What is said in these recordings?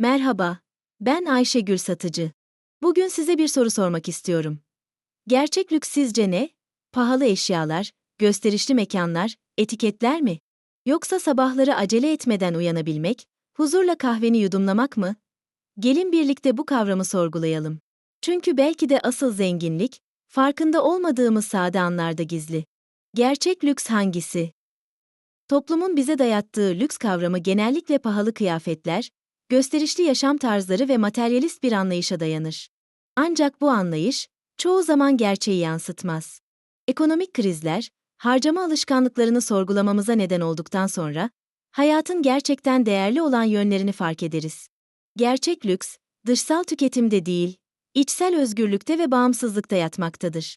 Merhaba, ben Ayşegül Satıcı. Bugün size bir soru sormak istiyorum. Gerçek lüks sizce ne? Pahalı eşyalar, gösterişli mekanlar, etiketler mi? Yoksa sabahları acele etmeden uyanabilmek, huzurla kahveni yudumlamak mı? Gelin birlikte bu kavramı sorgulayalım. Çünkü belki de asıl zenginlik, farkında olmadığımız sade anlarda gizli. Gerçek lüks hangisi? Toplumun bize dayattığı lüks kavramı genellikle pahalı kıyafetler, gösterişli yaşam tarzları ve materyalist bir anlayışa dayanır. Ancak bu anlayış, çoğu zaman gerçeği yansıtmaz. Ekonomik krizler, harcama alışkanlıklarını sorgulamamıza neden olduktan sonra, hayatın gerçekten değerli olan yönlerini fark ederiz. Gerçek lüks, dışsal tüketimde değil, içsel özgürlükte ve bağımsızlıkta yatmaktadır.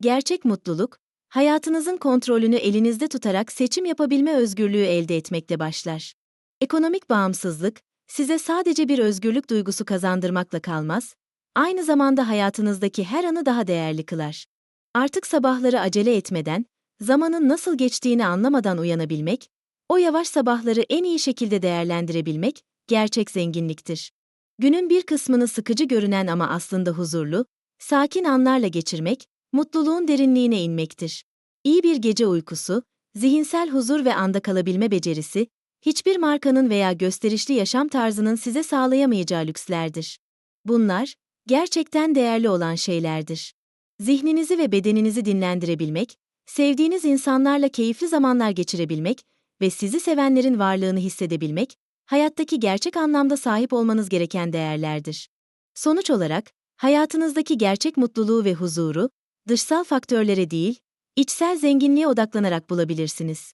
Gerçek mutluluk, hayatınızın kontrolünü elinizde tutarak seçim yapabilme özgürlüğü elde etmekle başlar. Ekonomik bağımsızlık, size sadece bir özgürlük duygusu kazandırmakla kalmaz, aynı zamanda hayatınızdaki her anı daha değerli kılar. Artık sabahları acele etmeden, zamanın nasıl geçtiğini anlamadan uyanabilmek, o yavaş sabahları en iyi şekilde değerlendirebilmek, gerçek zenginliktir. Günün bir kısmını sıkıcı görünen ama aslında huzurlu, sakin anlarla geçirmek, mutluluğun derinliğine inmektir. İyi bir gece uykusu, zihinsel huzur ve anda kalabilme becerisi, hiçbir markanın veya gösterişli yaşam tarzının size sağlayamayacağı lükslerdir. Bunlar, gerçekten değerli olan şeylerdir. Zihninizi ve bedeninizi dinlendirebilmek, sevdiğiniz insanlarla keyifli zamanlar geçirebilmek ve sizi sevenlerin varlığını hissedebilmek, hayattaki gerçek anlamda sahip olmanız gereken değerlerdir. Sonuç olarak, hayatınızdaki gerçek mutluluğu ve huzuru, dışsal faktörlere değil, içsel zenginliğe odaklanarak bulabilirsiniz.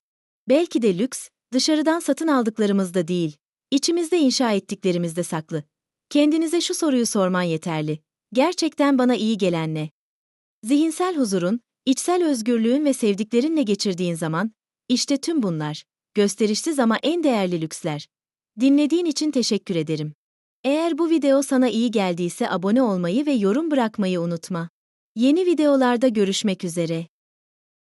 Belki de lüks, dışarıdan satın aldıklarımızda değil, içimizde inşa ettiklerimizde saklı. Kendinize şu soruyu sorman yeterli. Gerçekten bana iyi gelen ne? Zihinsel huzurun, içsel özgürlüğün ve sevdiklerinle geçirdiğin zaman, işte tüm bunlar, gösterişsiz ama en değerli lüksler. Dinlediğin için teşekkür ederim. Eğer bu video sana iyi geldiyse abone olmayı ve yorum bırakmayı unutma. Yeni videolarda görüşmek üzere.